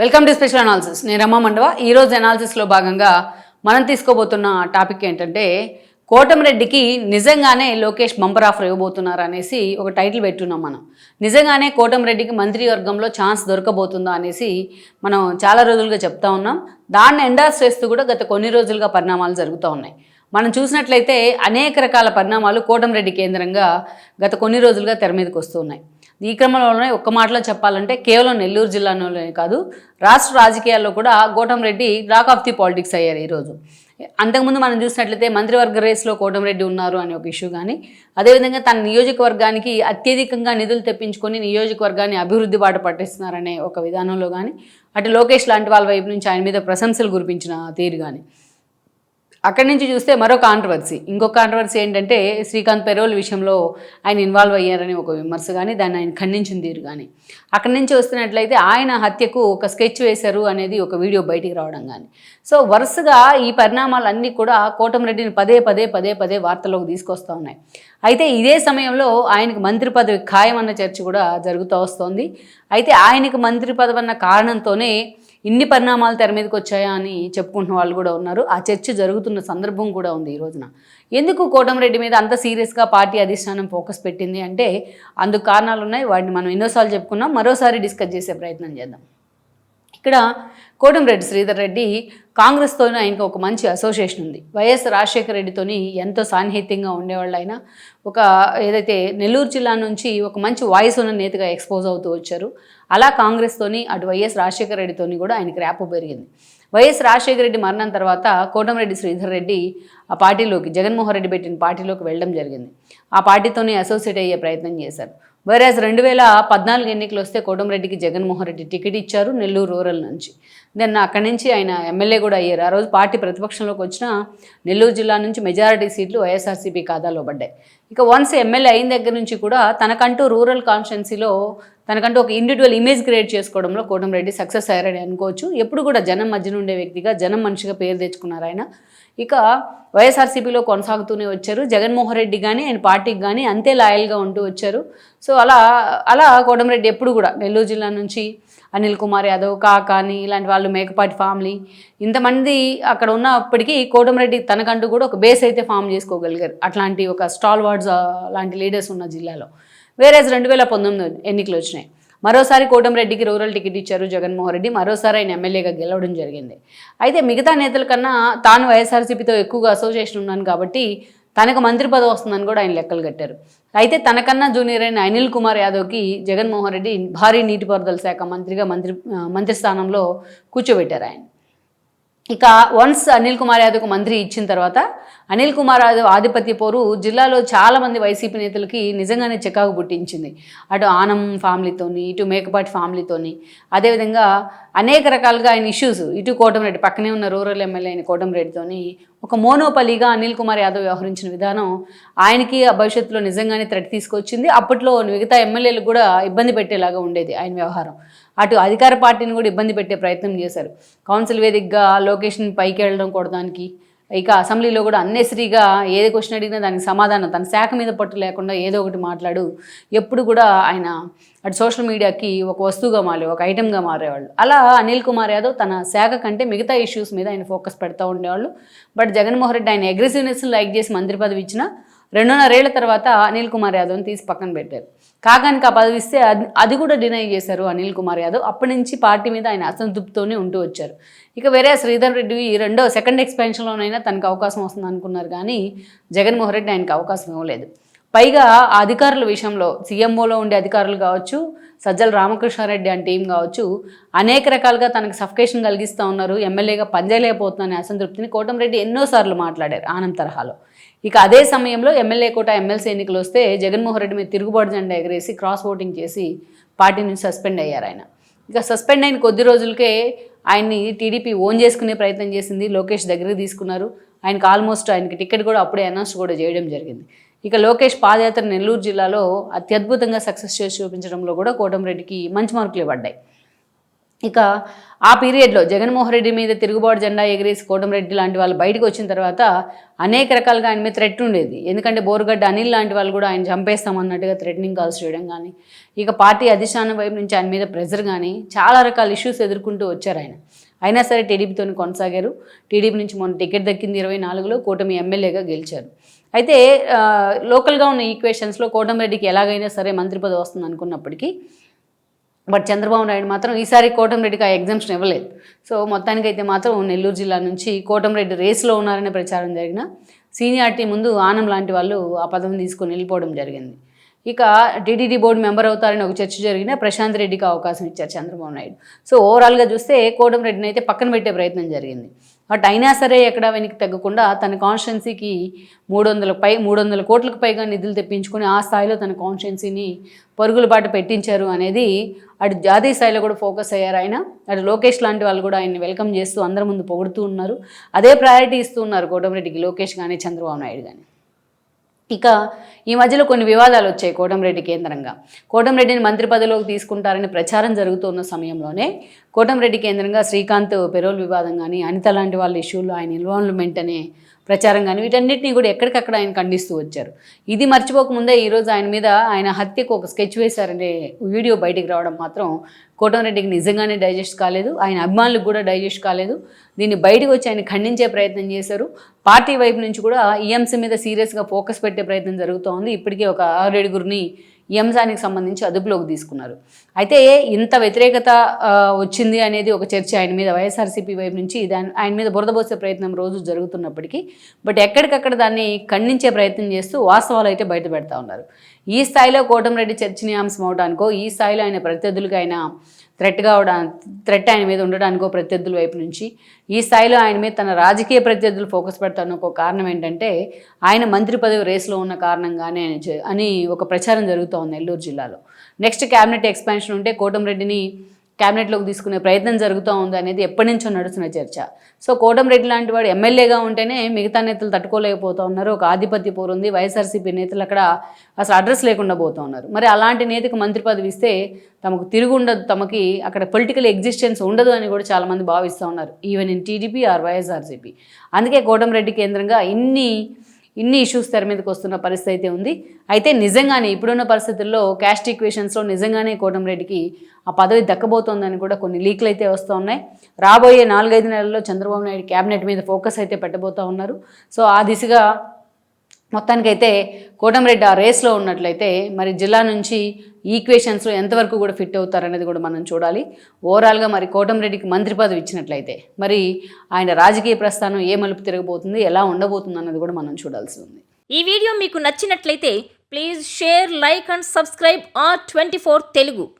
Welcome to special analysis నేను రమ్మ మండవ. ఈరోజు అనాలిసిస్లో భాగంగా మనం తీసుకోబోతున్న టాపిక్ ఏంటంటే కోటమిరెడ్డికి నిజంగానే లోకేష్ బంపర్ ఆఫర్ ఇవ్వబోతున్నారు అనేసి ఒక టైటిల్ పెట్టున్నాం మనం. నిజంగానే కోటమిరెడ్డికి మంత్రివర్గంలో ఛాన్స్ దొరకబోతుందా అనేసి మనం చాలా రోజులుగా చెప్తా ఉన్నాం. దాన్ని ఎండార్స్ చేస్తూ కూడా గత కొన్ని రోజులుగా పరిణామాలు జరుగుతూ ఉన్నాయి. మనం చూసినట్లయితే అనేక రకాల పరిణామాలు కోటమిరెడ్డి కేంద్రంగా గత కొన్ని రోజులుగా తెర మీదకి వస్తున్నాయి ఈ క్రమంలోనే ఒక్క మాటలో చెప్పాలంటే కేవలం నెల్లూరు జిల్లాలోనే కాదు రాష్ట్ర రాజకీయాల్లో కూడా Reddy rock of the politics అయ్యారు ఈరోజు. అంతకుముందు మనం చూసినట్లయితే మంత్రివర్గ రేస్లో కోటంరెడ్డి ఉన్నారు అనే ఒక ఇష్యూ కానీ అదేవిధంగా తన నియోజకవర్గానికి అత్యధికంగా నిధులు తెప్పించుకొని నియోజకవర్గాన్ని అభివృద్ధి బాట పట్టిస్తున్నారనే ఒక విధానంలో కానీ అటు లోకేష్ లాంటి వాళ్ళ వైపు నుంచి ఆయన మీద ప్రశంసలు కురిపించిన తీరు కానీ అక్కడి నుంచి చూస్తే మరో కాంట్రవర్సీ ఇంకొక కాంట్రవర్సీ ఏంటంటే శ్రీకాంత్ పెరోల్ విషయంలో ఆయన ఇన్వాల్వ్ అయ్యారని ఒక విమర్శ కానీ దాన్ని ఆయన ఖండించిన తీరు కానీ అక్కడి నుంచి వస్తున్నట్లయితే ఆయన హత్యకు ఒక స్కెచ్ వేశారు అనేది ఒక వీడియో బయటికి రావడం కానీ సో వరుసగా ఈ పరిణామాలన్నీ కూడా కోటమిరెడ్డిని పదే పదే పదే పదే వార్తల్లోకి తీసుకొస్తూ ఉన్నాయి. అయితే ఇదే సమయంలో ఆయనకు మంత్రి పదవి ఖాయమన్న చర్చ కూడా జరుగుతూ వస్తోంది. అయితే ఆయనకు మంత్రి పదవి అన్న కారణంతోనే ఇన్ని పరిణామాలు తెర మీదకి వచ్చాయా అని చెప్పుకుంటున్న వాళ్ళు కూడా ఉన్నారు. ఆ చర్చ జరుగుతున్న సందర్భం కూడా ఉంది ఈ రోజున. ఎందుకు కోటమిరెడ్డి మీద అంత సీరియస్గా పార్టీ అధిష్టానం ఫోకస్ పెట్టింది అంటే అందుకు కారణాలు ఉన్నాయి. వాటిని మనం ఎన్నోసార్లు చెప్పుకున్నాం. మరోసారి డిస్కస్ చేసే ప్రయత్నం చేద్దాం. ఇక్కడ కోటంరెడ్డి శ్రీధర్ రెడ్డి కాంగ్రెస్తోనే ఆయనకు ఒక మంచి అసోసియేషన్ ఉంది. వైఎస్ రాజశేఖర రెడ్డితోని ఎంతో సాన్నిహిత్యంగా ఉండేవాళ్ళు ఆయన ఒక ఏదైతే నెల్లూరు జిల్లా నుంచి ఒక మంచి వాయిస్ ఉన్న నేతగా ఎక్స్పోజ్ అవుతూ వచ్చారు. అలా కాంగ్రెస్తోని అటు వైఎస్ రాజశేఖర రెడ్డితోని కూడా ఆయనకి ర్యాపు పెరిగింది. వైఎస్ రాజశేఖర రెడ్డి మరణం తర్వాత కోటంరెడ్డి శ్రీధర్ రెడ్డి ఆ పార్టీలోకి జగన్మోహన్ రెడ్డి పెట్టిన పార్టీలోకి వెళ్ళడం జరిగింది. ఆ పార్టీతోనే అసోసియేట్ అయ్యే ప్రయత్నం చేశారు. వైరాజ్ రెండు వేల పద్నాలుగు ఎన్నికలు వస్తే కోటమిరెడ్డికి జగన్మోహన్ రెడ్డి టికెట్ ఇచ్చారు నెల్లూరు రూరల్ నుంచి. దెన్ అక్కడి నుంచి ఆయన ఎమ్మెల్యే కూడా అయ్యారు. ఆ రోజు పార్టీ ప్రతిపక్షంలోకి వచ్చిన నెల్లూరు జిల్లా నుంచి మెజారిటీ సీట్లు వైఎస్ఆర్సీపీ ఖాతాలో పడ్డాయి. ఇక వన్స్ ఎమ్మెల్యే అయిన దగ్గర నుంచి కూడా తనకంటూ రూరల్ కాన్స్టిట్యున్సీలో తనకంటూ ఒక ఇండివిజువల్ ఇమేజ్ క్రియేట్ చేసుకోవడంలో కోటంరెడ్డి సక్సెస్ అయ్యారని అనుకోవచ్చు. ఎప్పుడు కూడా జనం మధ్యన ఉండే వ్యక్తిగా జనం మనిషిగా పేరు తెచ్చుకున్నారు ఆయన. ఇక వైఎస్ఆర్సీపీలో కొనసాగుతూనే వచ్చారు. జగన్మోహన్ రెడ్డి కానీ ఆయన పార్టీకి కానీ అంతే లాయల్గా ఉంటూ వచ్చారు. సో అలా అలా కోటంరెడ్డి ఎప్పుడు కూడా నెల్లూరు జిల్లా నుంచి అనిల్ కుమార్ యాదవ్ కాకాని ఇలాంటి వాళ్ళు మేకపాటి ఫ్యామిలీ ఇంతమంది అక్కడ ఉన్నప్పటికీ కోటంరెడ్డి తనకంటూ కూడా ఒక బేస్ అయితే ఫామ్ చేసుకోగలిగారు. అట్లాంటి ఒక స్టాల్ వార్డ్స్ లాంటి లీడర్స్ ఉన్న జిల్లాలో. వేరేజ్ రెండు వేల పంతొమ్మిది ఎన్నికలు వచ్చినాయి. మరోసారి కోటంరెడ్డికి రూరల్ టికెట్ ఇచ్చారు జగన్మోహన్ రెడ్డి. మరోసారి ఆయన ఎమ్మెల్యేగా గెలవడం జరిగింది. అయితే మిగతా నేతల కన్నా తాను వైఎస్ఆర్సీపీతో ఎక్కువగా అసోసియేషన్ ఉన్నాను కాబట్టి తనకు మంత్రి పదవి వస్తుందని కూడా ఆయన లెక్కలు కట్టారు. అయితే తనకన్నా జూనియర్ అయిన అనిల్ కుమార్ యాదవ్కి జగన్మోహన్ రెడ్డి భారీ నీటిపారుదల శాఖ మంత్రిగా మంత్రి మంత్రి స్థానంలో కూర్చోబెట్టారు ఆయన. ఇక వన్స్ అనిల్ కుమార్ యాదవ్కు మంత్రి ఇచ్చిన తర్వాత అనిల్ కుమార్ యాదవ్ ఆధిపత్య పోరు జిల్లాలో చాలామంది వైసీపీ నేతలకి నిజంగానే చికాకు పుట్టించింది. అటు ఆనం ఫ్యామిలీతోని ఇటు మేకపాటి ఫ్యామిలీతోని అదేవిధంగా అనేక రకాలుగా ఆయన ఇష్యూస్ ఇటు కోటంరెడ్డి పక్కనే ఉన్న రూరల్ ఎమ్మెల్యే అయిన కోటంరెడ్డితోని ఒక మోనోపలిగా అనిల్ కుమార్ యాదవ్ వ్యవహరించిన విధానం ఆయనకి ఆ భవిష్యత్తులో నిజంగానే థ్రెట్ తీసుకొచ్చింది. అప్పట్లో మిగతా ఎమ్మెల్యేలకు కూడా ఇబ్బంది పెట్టేలాగా ఉండేది ఆయన వ్యవహారం. అటు అధికార పార్టీని కూడా ఇబ్బంది పెట్టే ప్రయత్నం చేశారు. కౌన్సిల్ వేదికగా లొకేషన్ పైకి వెళ్ళడం కొడడానికి ఇక అసెంబ్లీలో కూడా అన్నెసరీగా ఏది క్వశ్చన్ అడిగినా దానికి సమాధానం తన శాఖ మీద పట్టు లేకుండా ఏదో ఒకటి మాట్లాడు. ఎప్పుడు కూడా ఆయన అటు సోషల్ మీడియాకి ఒక వస్తువుగా మారే ఒక ఐటెంగా మారేవాళ్ళు. అలా అనిల్ కుమార్ యాదవ్ తన శాఖ కంటే మిగతా ఇష్యూస్ మీద ఆయన ఫోకస్ పెడతా ఉండేవాళ్ళు. బట్ జగన్మోహన్ రెడ్డి ఆయన అగ్రెసివ్నెస్ లైక్ చేసి మంత్రి పదవి ఇచ్చిన రెండున్నరేళ్ళ తర్వాత అనిల్ కుమార్ యాదవ్ని తీసి పక్కన పెట్టారు. కాగానిక ఆ పదవి ఇస్తే అది అది కూడా డినై చేశారు అనిల్ కుమార్ యాదవ్. అప్పటి నుంచి పార్టీ మీద ఆయన అసంతృప్తితోనే ఉంటూ వచ్చారు. ఇక వేరే శ్రీధర్ రెడ్డి ఈ రెండో సెకండ్ ఎక్స్పెన్షన్లోనైనా తనకు అవకాశం వస్తుంది అనుకున్నారు కానీ జగన్మోహన్ రెడ్డి ఆయనకు అవకాశం ఇవ్వలేదు. పైగా అధికారుల విషయంలో సీఎంఓలో ఉండే అధికారులు కావచ్చు సజ్జల రామకృష్ణారెడ్డి అని టీం కావచ్చు అనేక రకాలుగా తనకు సఫికేషన్ కలిగిస్తూ ఉన్నారు. ఎమ్మెల్యేగా పనిచేయలేకపోతుందనే అసంతృప్తిని కోటంరెడ్డి ఎన్నోసార్లు మాట్లాడారు ఆనంద్ తరహాలో. ఇక అదే సమయంలో ఎమ్మెల్యే కోట ఎమ్మెల్సీ ఎన్నికలు వస్తే జగన్మోహన్ రెడ్డి మీద తిరుగుబాటు జెండా ఎగరేసి క్రాస్ ఓటింగ్ చేసి పార్టీ నుంచి సస్పెండ్ అయ్యారు ఆయన. ఇక సస్పెండ్ అయిన కొద్ది రోజులకే ఆయన్ని టీడీపీ ఓన్ చేసుకునే ప్రయత్నం చేసింది లోకేష్ దగ్గరికి తీసుకున్నారు. ఆయనకు ఆల్మోస్ట్ ఆయనకి టికెట్ కూడా అప్పుడే అనౌన్స్ కూడా చేయడం జరిగింది. ఇక లోకేష్ పాదయాత్ర నెల్లూరు జిల్లాలో అత్యద్భుతంగా సక్సెస్ చేసి చూపించడంలో కూడా కోటంరెడ్డికి మంచి మార్కులు పడ్డాయి. ఇక ఆ పీరియడ్లో జగన్మోహన్ రెడ్డి మీద తిరుగుబాటు జెండా ఎగిరేసి కోటమిరెడ్డి లాంటి వాళ్ళు బయటకు వచ్చిన తర్వాత అనేక రకాలుగా ఆయన మీద థ్రెట్ ఉండేది. ఎందుకంటే బోరుగడ్డ అనిల్ లాంటి వాళ్ళు కూడా ఆయన చంపేస్తామన్నట్టుగా థ్రెటనింగ్ కాల్స్ చేయడం కానీ ఇక పార్టీ అధిష్టానం వైపు నుంచి ఆయన మీద ప్రెజర్ కానీ చాలా రకాల ఇష్యూస్ ఎదుర్కొంటూ వచ్చారు ఆయన. అయినా సరే టీడీపీతో కొనసాగారు. టీడీపీ నుంచి మొన్న టికెట్ దక్కింది ఇరవై నాలుగులో కూటమి ఎమ్మెల్యేగా గెలిచారు. అయితే లోకల్గా ఉన్న ఈక్వేషన్స్లో కోటమిరెడ్డికి ఎలాగైనా సరే మంత్రి పదవి వస్తుంది అనుకున్నప్పటికీ బట్ చంద్రబాబు నాయుడు మాత్రం ఈసారి కోటంరెడ్డికి ఆ ఎగ్జామ్షన్ ఇవ్వలేదు. సో మొత్తానికైతే మాత్రం నెల్లూరు జిల్లా నుంచి కోటంరెడ్డి రేసులో ఉన్నారనే ప్రచారం జరిగిన సీనియారిటీ ముందు ఆనం లాంటి వాళ్ళు ఆ పదవిని తీసుకొని వెళ్ళిపోవడం జరిగింది. ఇక టీటీడీ బోర్డు మెంబర్ అవుతారని ఒక చర్చ జరిగిన ప్రశాంత్ రెడ్డికి అవకాశం ఇచ్చారు చంద్రబాబు నాయుడు. సో ఓవరాల్గా చూస్తే కోటంరెడ్డిని అయితే పక్కన పెట్టే ప్రయత్నం జరిగింది. బట్ అయినా సరే ఎక్కడ వెనక్కి తగ్గకుండా తన కాన్స్టిట్యున్సీకి మూడు వందల పై మూడు వందల కోట్లకు పైగా నిధులు తెప్పించుకొని ఆ స్థాయిలో తన కాన్స్టిట్యున్సీని పరుగుల పెట్టించారు అనేది అటు జాతీయ స్థాయిలో కూడా ఫోకస్ అయ్యారు ఆయన. అటు లోకేష్ లాంటి వాళ్ళు కూడా ఆయన్ని వెల్కమ్ చేస్తూ అందరి ముందు పొగుడుతూ ఉన్నారు. అదే ప్రయారిటీ ఇస్తూ ఉన్నారు కోటమిరెడ్డికి లోకేష్ కానీ చంద్రబాబు నాయుడు కానీ ఇక ఈ మధ్యలో కొన్ని వివాదాలు వచ్చాయి కోటంరెడ్డి కేంద్రంగా. కోటంరెడ్డిని మంత్రి పదవిలోకి తీసుకుంటారని ప్రచారం జరుగుతున్న సమయంలోనే కోటంరెడ్డి కేంద్రంగా శ్రీకాంత్ పెరోల్ వివాదం కానీ అనిత లాంటి వాళ్ళ ఇష్యూలో ఆయన ఇన్వాల్వ్మెంట్ అనే ప్రచారం కానీ వీటన్నిటిని కూడా ఎక్కడికక్కడ ఆయన ఖండిస్తూ వచ్చారు. ఇది మర్చిపోకముందే ఈరోజు ఆయన మీద ఆయన హత్యకు ఒక స్కెచ్ వేశారనే వీడియో బయటికి రావడం మాత్రం కోటంరెడ్డికి నిజంగానే డైజెస్ట్ కాలేదు. ఆయన అభిమానులకు కూడా డైజెస్ట్ కాలేదు. దీన్ని బయటకు వచ్చి ఆయన ఖండించే ప్రయత్నం చేశారు. పార్టీ వైపు నుంచి కూడా ఈఎంసీ మీద సీరియస్గా ఫోకస్ పెట్టే ప్రయత్నం జరుగుతోంది. ఇప్పటికే ఒక ఆరేడుగురిని ఈ అంశానికి సంబంధించి అదుపులోకి తీసుకున్నారు. అయితే ఇంత వ్యతిరేకత వచ్చింది అనేది ఒక చర్చ ఆయన మీద వైఎస్ఆర్సీపీ వైపు నుంచి దాని ఆయన మీద బురదబోసే ప్రయత్నం రోజు జరుగుతున్నప్పటికీ బట్ ఎక్కడికక్కడ దాన్ని ఖండించే ప్రయత్నం చేస్తూ వాస్తవాలు అయితే బయట పెడతా ఉన్నారు. ఈ స్థాయిలో కోటంరెడ్డి చర్చనీయాంశం అవడానికో ఈ స్థాయిలో ఆయన ప్రత్యర్థులుగా ఆయన థ్రెట్ కావడా థ్రెట్ ఆయన మీద ఉండడానికో ప్రత్యర్థుల వైపు నుంచి ఈ స్థాయిలో ఆయన మీద తన రాజకీయ ప్రత్యర్థులు ఫోకస్ పెడతాను ఒక కారణం ఏంటంటే ఆయన మంత్రి పదవి రేసులో ఉన్న కారణంగానే అని అని ఒక ప్రచారం జరుగుతోంది నెల్లూరు జిల్లాలో. నెక్స్ట్ క్యాబినెట్ ఎక్స్పాన్షన్ ఉంటే కోటంరెడ్డిని క్యాబినెట్లోకి తీసుకునే ప్రయత్నం జరుగుతూ ఉంది అనేది ఎప్పటి నుంచో నడుస్తున్న చర్చ. సో కోటంరెడ్డి లాంటి వాడు ఎమ్మెల్యేగా ఉంటేనే మిగతా నేతలు తట్టుకోలేకపోతూ ఉన్నారు. ఒక ఆధిపత్య పోరు ఉంది. వైఎస్ఆర్సీపీ నేతలు అక్కడ అసలు అడ్రస్ లేకుండా పోతూ ఉన్నారు. మరి అలాంటి నేతకు మంత్రి పదవి ఇస్తే తమకు తిరుగు ఉండదు. తమకి అక్కడ పొలిటికల్ ఎగ్జిస్టెన్స్ ఉండదు అని కూడా చాలామంది భావిస్తూ ఉన్నారు. Even in TDP or YSRCP. అందుకే కోటంరెడ్డి కేంద్రంగా ఇన్ని ఇన్ని ఇష్యూస్ తెర మీదకి వస్తున్న పరిస్థితి అయితే ఉంది. అయితే నిజంగానే ఇప్పుడున్న పరిస్థితుల్లో క్యాస్ట్ ఈక్వేషన్స్లో నిజంగానే కోటంరెడ్డికి ఆ పదవి దక్కబోతోందని కూడా కొన్ని లీక్లు అయితే వస్తూ ఉన్నాయి. రాబోయే నాలుగైదు నెలల్లో చంద్రబాబు నాయుడు క్యాబినెట్ మీద ఫోకస్ అయితే పెట్టబోతూ ఉన్నారు. సో ఆ దిశగా మొత్తానికైతే కోటంరెడ్డి ఆ రేస్లో ఉన్నట్లయితే మరి జిల్లా నుంచి ఈక్వేషన్స్లో ఎంతవరకు కూడా ఫిట్ అవుతారనేది కూడా మనం చూడాలి. ఓవరాల్గా మరి కోటంరెడ్డికి మంత్రి పదవి ఇచ్చినట్లయితే మరి ఆయన రాజకీయ ప్రస్థానం ఏ మలుపు తిరగబోతుంది ఎలా ఉండబోతుంది అన్నది కూడా మనం చూడాల్సి ఉంది. ఈ వీడియో మీకు నచ్చినట్లయితే please share like and subscribe R twenty four Telugu.